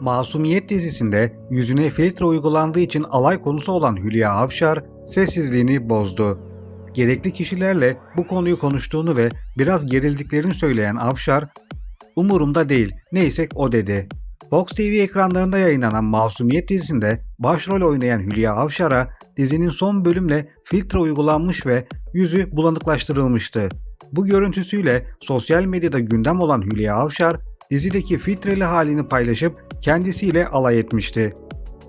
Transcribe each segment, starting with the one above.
Masumiyet dizisinde yüzüne filtre uygulandığı için alay konusu olan Hülya Avşar sessizliğini bozdu. Gerekli kişilerle bu konuyu konuştuğunu ve biraz gerildiklerini söyleyen Avşar, "Umurumda değil, neysek o." dedi. Fox TV ekranlarında yayınlanan Masumiyet dizisinde başrol oynayan Hülya Avşar'a dizinin son bölümle filtre uygulanmış ve yüzü bulanıklaştırılmıştı. Bu görüntüsüyle sosyal medyada gündem olan Hülya Avşar, dizideki filtreli halini paylaşıp kendisiyle alay etmişti.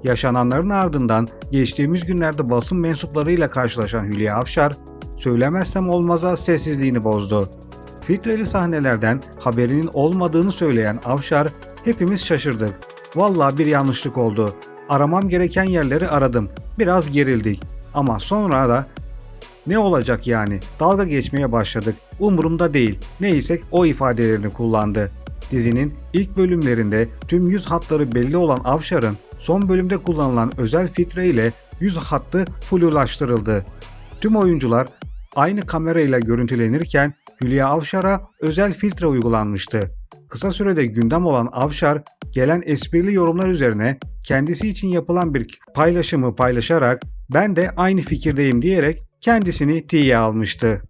Yaşananların ardından geçtiğimiz günlerde basın mensuplarıyla karşılaşan Hülya Avşar, söylemezsem olmaza sessizliğini bozdu. Filtreli sahnelerden haberinin olmadığını söyleyen Avşar, hepimiz şaşırdık. Vallahi bir yanlışlık oldu. Aramam gereken yerleri aradım. Biraz gerildik. Ama sonra da ne olacak yani? Dalga geçmeye başladık. Umurumda değil. Neysek o ifadelerini kullandı. Dizinin ilk bölümlerinde tüm yüz hatları belli olan Avşar'ın son bölümde kullanılan özel filtre ile yüz hattı flulaştırıldı. Tüm oyuncular aynı kamerayla görüntülenirken Hülya Avşar'a özel filtre uygulanmıştı. Kısa sürede gündem olan Avşar gelen esprili yorumlar üzerine kendisi için yapılan bir paylaşımı paylaşarak ben de aynı fikirdeyim diyerek kendisini tiye almıştı.